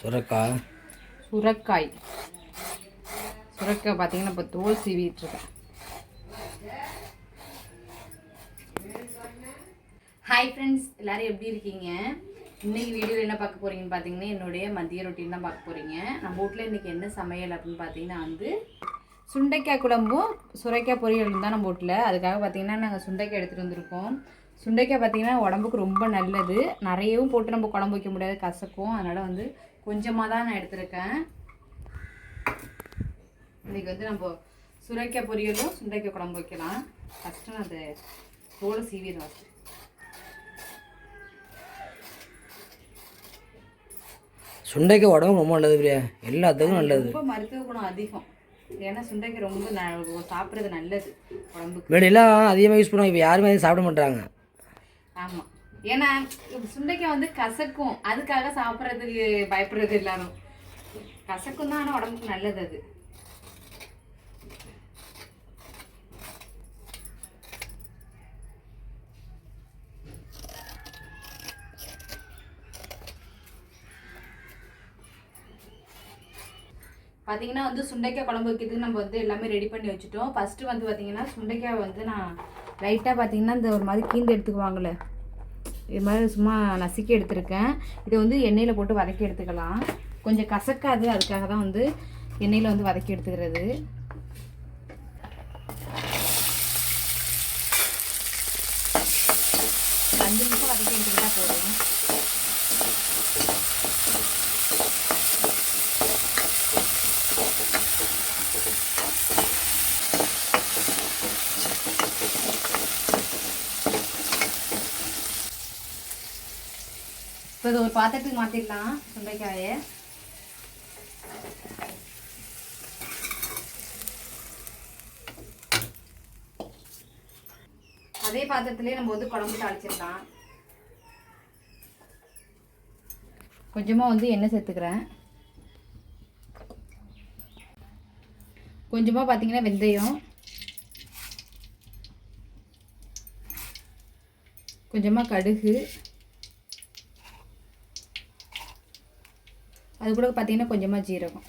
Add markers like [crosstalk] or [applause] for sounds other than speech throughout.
சுரக்காய். சுரக்காய். சுரக்காய் பார்த்தீங்கன்னா இப்போ தோல் சீவிட்டுருக்கேன் ஹாய் ஃப்ரெண்ட்ஸ் எல்லோரும் எப்படி இருக்கீங்க? இன்றைக்கி வீடியோவில் என்ன பார்க்க போறீங்கன்னு பார்த்தீங்கன்னா என்னுடைய மதிய ரொட்டீன் தான் பார்க்க போகிறீங்க நம்ம வீட்டில் இன்றைக்கி என்ன சமையல் அப்படின்னு பார்த்தீங்கன்னா வந்து சுண்டைக்காய் குழம்பும் சுரைக்காய் பொரியலும் தான் நம்ம வீட்டில் அதுக்காக பார்த்தீங்கன்னா நாங்கள் சுண்டைக்காய் எடுத்துகிட்டு வந்திருக்கோம். சுண்டைக்காய் பார்த்தீங்கன்னா உடம்புக்கு ரொம்ப நல்லது. நிறையவும் போட்டு நம்ம குழம்பு வைக்க முடியாது கசக்கும். அதனால் வந்து கொஞ்சமாக தான் நான் எடுத்திருக்கேன். இன்னைக்கு வந்து நம்ம சுரைக்காய் பொரியலும் சுண்டைக்காய் குழம்பு வைக்கலாம். ஃபஸ்ட்டு நான் அதை தோலை சீவிடுவேன் சுண்டைக்காய் உடம்பு ரொம்ப நல்லது பிரியா. எல்லாத்துக்கும் நல்லது. ரொம்ப மருத்துவ குணம் அதிகம். ஏன்னா சுண்டைக்காய் ரொம்ப சாப்பிட்றது நல்லது உடம்புக்கு. முன்னாடியெல்லாம் அதிகமாக யூஸ் பண்ணுவாங்க இப்போ யாருமே அதை சாப்பிட மாட்டாங்க ஆமாம் ஏன்னா சுண்டைக்காய் வந்து கசக்கும். அதுக்காக சாப்பிட்றதுக்கு பயப்படுறது எல்லாரும். கசக்கும் தான் ஆனால் உடம்புக்கு நல்லது அது. பார்த்தீங்கன்னா வந்து சுண்டைக்காய் குழம்பு வைக்கிறதுக்கு நம்ம வந்து எல்லாமே ரெடி பண்ணி வச்சுட்டோம். ஃபஸ்ட்டு வந்து பார்த்தீங்கன்னா சுண்டைக்காய் வந்து நான் லைட்டாக பார்த்தீங்கன்னா இந்த ஒரு மாதிரி கீந்து எடுத்துக்குவாங்களே இது மாதிரி சும்மா நசுக்கி எடுத்திருக்கேன். இதை வந்து எண்ணெயில் போட்டு வதக்கி எடுத்துக்கலாம். கொஞ்சம் கசக்காது அதுக்காக தான் வந்து எண்ணெயில் வந்து வதக்கி எடுத்துக்கிறது அஞ்சு நிமிஷம் வதக்கி எடுத்துக்கிட்டா போதும் இப்போ இது ஒரு பாத்திரத்துக்கு மாற்றிடலாம் சுண்டைக்காயை அதே பாத்திரத்திலே நம்ம வந்து குழம்பு தாளிச்சிடலாம். கொஞ்சமாக வந்து எண்ணெய் சேர்த்துக்கிறேன். கொஞ்சமாக பார்த்தீங்கன்னா வெந்தயம். கொஞ்சமாக கடுகு. அது கூட பார்த்தீங்கன்னா கொஞ்சமாக ஜீரகம்.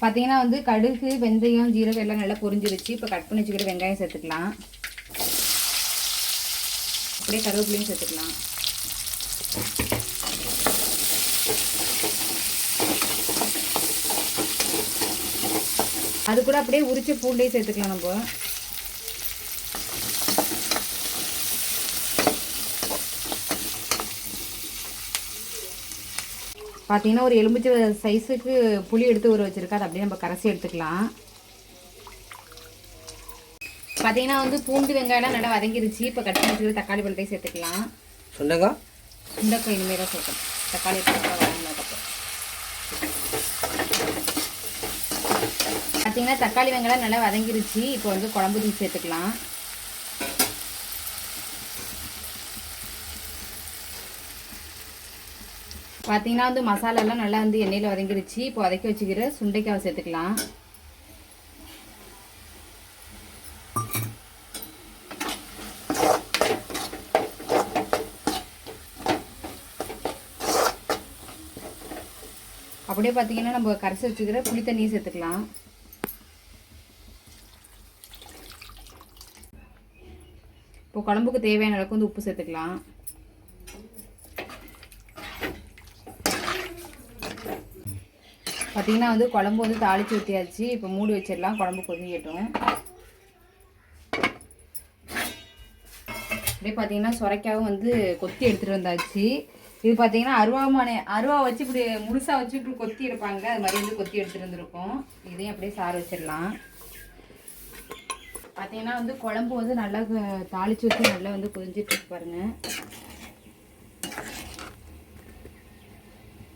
பார்த்தீங்கன்னா வந்து கடுகு வெந்தயம் ஜீரகம் எல்லாம் நல்லா பொரிஞ்சிருச்சு இப்போ கட் பண்ணி வச்சுக்கிற வெங்காயம் சேர்த்துக்கலாம். அப்படியே கருவேப்பிலையும் சேர்த்துக்கலாம். அது கூட அப்படியே உரிச்ச பூண்டையும் சேர்த்துக்கலாம் நம்ம. பார்த்தீங்கன்னா ஒரு எலுமிச்சை சைஸுக்கு புளி எடுத்து ஊற வச்சிருக்கா அதை அப்படியே நம்ம கரைச்சி எடுத்துக்கலாம். பார்த்தீங்கன்னா வந்து பூண்டு வெங்காயம்லாம் நல்லா வதங்கிருச்சு. இப்போ கட் பண்ணி தக்காளி பழத்தையும் சேர்த்துக்கலாம். சுண்டைக்காய் சுண்டக்காய் இனிமேல் தான் சேர்க்கணும். தக்காளி பழம் பார்த்தீங்கன்னா தக்காளி வெங்காயம் நல்லா வதங்கிருச்சு. இப்போ வந்து குழம்பு தூள் சேர்த்துக்கலாம். பார்த்தீங்கன்னா வந்து மசாலாலாம் நல்லா வந்து எண்ணெயில் வதங்கிருச்சு. இப்போ வதக்கி வச்சுக்கிற சுண்டைக்காவை சேர்த்துக்கலாம். அப்படியே பார்த்தீங்கன்னா நம்ம கரைச்சி வச்சுக்கிற புளி தண்ணியை சேர்த்துக்கலாம். குழம்புக்கு தேவையான அளவுக்கு வந்து உப்பு சேர்த்துக்கலாம். பார்த்தீங்கன்னா வந்து குழம்பு வந்து தாளித்து ஊற்றியாச்சு இப்போ மூடி வச்சிடலாம். குழம்பு கொதிக்கட்டும். அப்படியே பார்த்தீங்கன்னா சுரைக்காவும் வந்து கொத்தி எடுத்துகிட்டு வந்தாச்சு. இது பார்த்தீங்கன்னா அருவாமனை அருவா வச்சு இப்படி முழுசாக வச்சு இப்படி கொத்தி எடுப்பாங்க. அது மாதிரி வந்து கொத்தி எடுத்துகிட்டு வந்திருக்கோம். இதையும் அப்படியே சாறு வச்சிடலாம். பார்த்தீங்கன்னா வந்து குழம்பு வந்து நல்லா தாளிச்சு வச்சு நல்லா வந்து கொதிஞ்சிட்டு இருக்கு பாருங்க.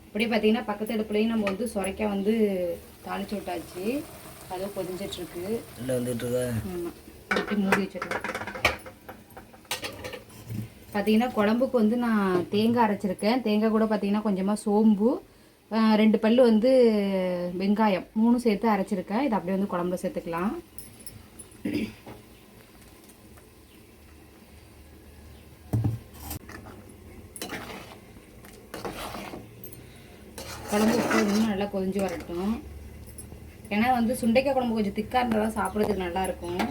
அப்படியே பார்த்தீங்கன்னா பக்கத்து அடுப்புலையும் நம்ம வந்து சுரைக்காய் வந்து தாளிச்சு விட்டாச்சு. அதுவும் கொதிஞ்சிட்டு இருக்கு. இல்லை வந்துட்டு இருக்கா? ஆமாம் அப்படி மூடி வச்சிடலாம் பார்த்தீங்கன்னா குழம்புக்கு வந்து நான் தேங்காய் அரைச்சிருக்கேன். தேங்காய் கூட பார்த்தீங்கன்னா கொஞ்சமாக சோம்பு ரெண்டு பல்லு வந்து வெங்காயம் மூணும் சேர்த்து அரைச்சிருக்கேன். இதை அப்படியே வந்து குழம்புல சேர்த்துக்கலாம். குழம்பு உப்பு இன்னும் நல்லா கொதிஞ்சு வரட்டும். ஏன்னா வந்து சுண்டைக்காய் குழம்பு கொஞ்சம் திக்காக இருந்தால் தான் சாப்பிட்றதுக்கு நல்லா இருக்கும்.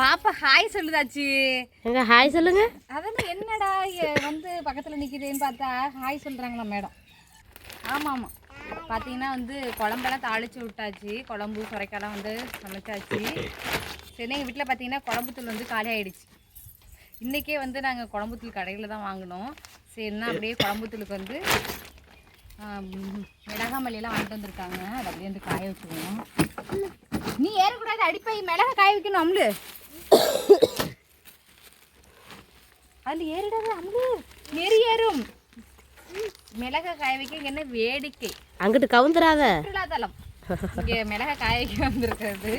பாப்பா ஹாய் சொல்லுதாச்சு. எங்க ஹாய் சொல்லுங்க. அதான் என்னடா வந்து பக்கத்தில் நிற்கிதுன்னு பார்த்தா ஹாய் சொல்கிறாங்களா மேடம். ஆமாம் ஆமாம். பார்த்தீங்கன்னா வந்து குழம்பெல்லாம் தாளித்து விட்டாச்சு. குழம்பு சுரைக்காலாம் வந்து சமைச்சாச்சு. சரி எங்கள் வீட்டில் பார்த்தீங்கன்னா குழம்புத்தூள் வந்து காலி ஆயிடுச்சு. இன்றைக்கே வந்து நாங்கள் குழம்புத்தூள் கடையில் தான் வாங்கினோம். சரின்னா அப்படியே குழம்புத்தூளுக்கு வந்து ஆம், மிளகா மல்லியெல்லாம் வாங்கிட்டு வந்திருக்காங்க. அதை அப்படியே வந்து காய வச்சுக்கணும். நீ ஏறக்கூடாது அடிப்பை மிளகா காய வைக்கணும் அம்லு. அதில் ஏறிடாது அம்லு. நெறி ஏறும். மிளகா காய வைக்க என்ன வேடிக்கை? அங்கிட்டு கவுந்துராத சுற்றுலாத்தலம். இங்கே மிளகா காய வைக்க வந்திருக்கிறது.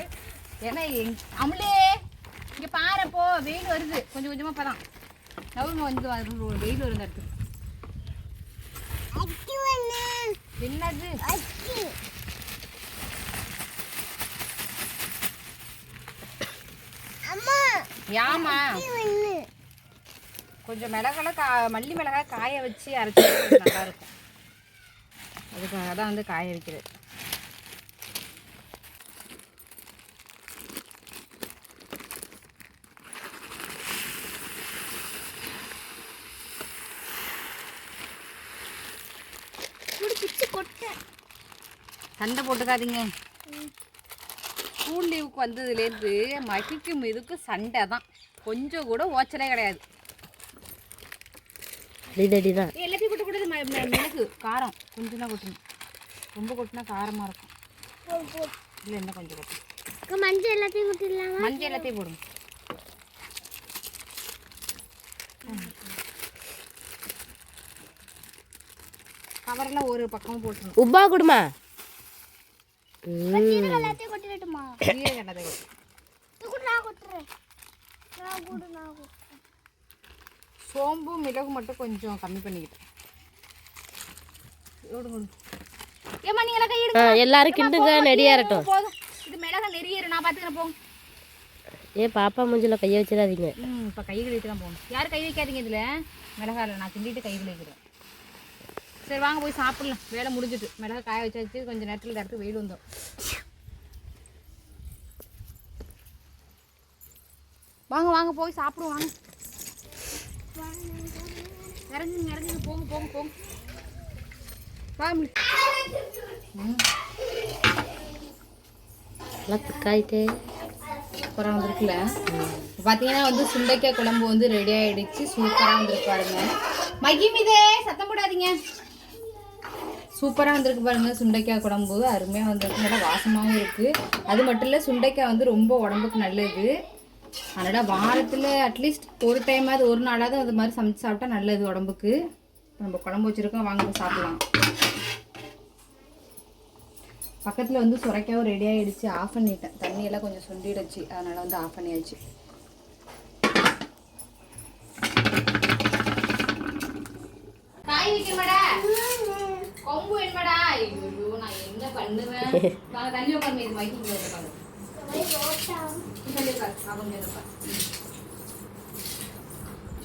ஏன்னா அம்லே இங்கே பாரு போ வெயில் வருது. கொஞ்சம் கொஞ்சமாக பதான் நவம்பர் வந்து வரும் வெயில் வருது அடுத்து. என்னது? யாமா கொஞ்சம் மிளகால கா மல்லி மிளகாய் காய வச்சு அரைச்சி நல்லா இருக்கும் அதுக்காக தான் வந்து காய வைக்கிறது. சண்டை போட்டுக்காதீங்க. ஸ்கூல் லீவுக்கு வந்ததுலேருந்து மகிக்கும் இதுக்கும் சண்டை தான். கொஞ்சம் கூட ஓச்சலே கிடையாது. அடிதடி தான் எல்லாத்தையும் கொட்ட கூடாது மிளகு காரம். கொஞ்சம் தான் கொட்டணும் ரொம்ப கொட்டினா காரமாக இருக்கும். இல்லை என்ன கொஞ்சம் கொட்டணும் மஞ்சள் எல்லாத்தையும் விட்டுடலாமா மஞ்சள் எல்லாத்தையும் போடுங்க. கவரெல்லாம் ஒரு பக்கமும் போட்டுருணும் உப்பா குடுமா? எல்லாத்தையும் கொட்டிடட்டுமா? கூட நான் கொட்டுறேன். நான் கூட நான் கொட்டுறேன் சோம்பு மிளகு மட்டும் கொஞ்சம் கம்மி பண்ணிக்கிட்டேன். ஏம்மா நீங்க எல்லாம் கை எடுங்க எல்லாரும் கிண்டுங்க நெடியாரட்டும் போதும். இது மிளகா நெறியேறு நான் பார்த்துக்கிறேன் போங்க ஏ பாப்பா மூஞ்சில கைய வச்சிடாதீங்க. ம் இப்போ கை கழுவிட்டு தான் போகணும். யாரும் கை வைக்காதீங்க இதில்? மிளகாயில் நான் கிண்டிட்டு கை கழுவிக்கிறேன். சரி வாங்க போய் சாப்பிடலாம். வேலை முடிஞ்சிட்டு. மிளகா காய வச்சாச்சு கொஞ்சம் நேரத்தில் இடத்துக்கு வெயில் வந்தோம். வாங்க வாங்க போய் சாப்பிடுவோம் வாங்க. இறங்குங்க இறங்குங்க போங்க போங்க வந்திருக்குல்ல? பார்த்தீங்கன்னா வந்து சுண்டைக்காய் குழம்பு வந்து ரெடி ஆயிடுச்சு. சூப்பராக வந்திருக்கு பாருங்க. மகிமிதே சத்தம் போடாதீங்க. சூப்பராக வந்திருக்கு பாருங்க சுண்டைக்காய் குழம்பு. அருமையாக வந்திருக்கு. நல்லா வாசமாகவும் இருக்குது அது மட்டும் இல்லை சுண்டைக்காய் வந்து ரொம்ப உடம்புக்கு நல்லது. அதனால் வாரத்தில் அட்லீஸ்ட் ஒரு டைமாவது ஒரு நாளாவது அது மாதிரி சமைச்சு சாப்பிட்டா நல்லது உடம்புக்கு. நம்ம குழம்பு வச்சுருக்கோம் வாங்க சாப்பிடலாம். பக்கத்தில் வந்து சுரைக்காவும் ரெடி ஆகிடுச்சு ஆஃப் பண்ணிட்டேன். தண்ணியெல்லாம் கொஞ்சம் சுண்டிடுச்சு. அதனால் வந்து ஆஃப் பண்ணியாச்சு. காய் கொம்பு வேணுமாடா? ஐயோ நான் என்ன பண்ணுவேன்? [laughs] வாங்க தண்ணி உட்காந்து இது உட்காந்து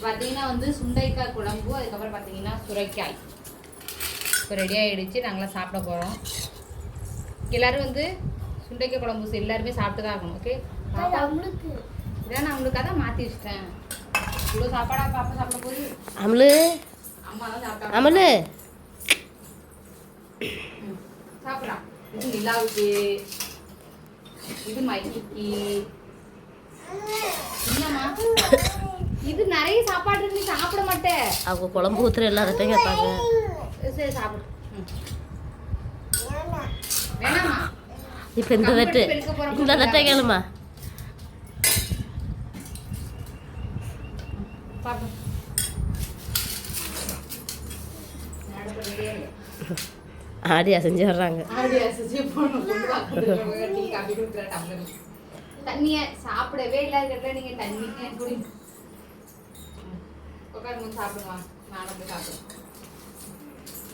பார்த்தீங்கன்னா வந்து சுண்டைக்காய் குழம்பு அதுக்கப்புறம் பார்த்தீங்கன்னா சுரைக்காய். இப்போ ரெடி ஆகிடுச்சு நாங்களாம் சாப்பிட போகிறோம் எல்லாரும் வந்து சுண்டைக்காய் குழம்பு எல்லாருமே சாப்பிட்டு தான் ஆகணும் ஓகே இதான் நான் உங்களுக்கு அதான் மாற்றி வச்சிட்டேன். இவ்வளோ சாப்பாடா பாப்பா சாப்பிட போது அமலு. அம்மா தான் சாப்பிட்டா. அமலு. சாப்பிட்றா. இது நிலாவுக்கு. இது மைக்கிக்கு இது நிறைய சாப்பாடு இருக்கு நீ சாப்பிட மாட்டேன் அவங்க குழம்பு ஊத்துற எல்லார்ட்டையும் கேட்பாங்க. சரி சாப்பிடு. வேணாமா இப்போ இந்த தட்டு இந்த தட்டை கேளுமா. பாப்பா ஆடி அசைஞ்சு வர்றாங்க. தண்ணிய சாப்பிடவே இல்லாத இடத்துல நீங்க தண்ணி குடி. உட்காந்து சாப்பிடுங்க நானும் போய் சாப்பிடுவேன்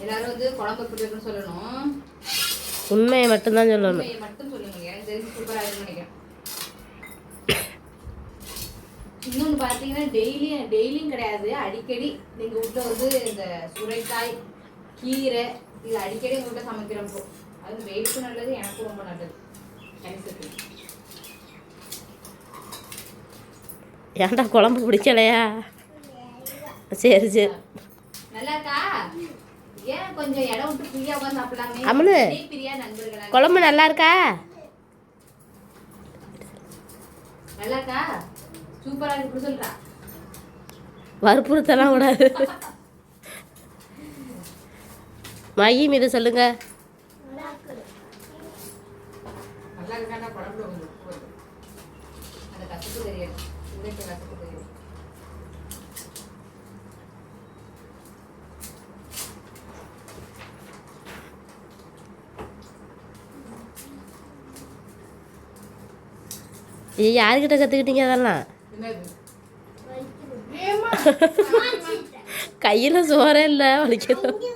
எல்லாரும் வந்து குழம்பு எப்படி இருக்குன்னு சொல்லணும். உண்மையை மட்டும்தான் சொல்லணும். உண்மையை மட்டும் சொல்லுங்க. எனக்கு தெரிஞ்சு சூப்பராக இருக்குன்னு நினைக்கிறேன். இன்னொன்று பார்த்தீங்கன்னா டெய்லியும் டெய்லியும் கிடையாது. அடிக்கடி நீங்கள் வீட்டில் வந்து இந்த சுரைக்காய் கீரை இது அடிக்கடி உங்கள் வீட்டில் சமைக்கிறப்போ. அது வெயிலுக்கும் நல்லது எனக்கும் ரொம்ப நல்லது. கணிசத்துக்கு ஏன்டா குழம்பு பிடிக்கலையா? சரி சரி. நல்லா இருக்கா ஏன் கொஞ்சம் இடம் விட்டு ஃப்ரீயா உட்காந்து சாப்பிடலாமே? அம்மனு. நீ பிரியா நண்பர்களா? குழம்பு நல்லா இருக்கா நல்லா இருக்கா சூப்பரா இருக்கு இப்படி சொல்றா வற்புறுத்தலாம் கூடாது மையி மீது சொல்லுங்க நல்லா இருக்காண்டா குழம்புல கொஞ்சம் உப்பு வருது. அந்த கசப்பு தெரியாது இன்னைக்கு கசப்பு தெரியாது இது யாருக்கிட்ட கற்றுக்கிட்டீங்க அதெல்லாம்? [laughs] கையில் சோறே இல்லை வலிக்கிறது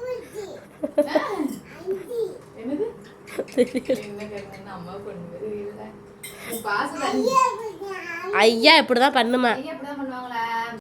ஐயா இப்படி தான் பண்ணுமா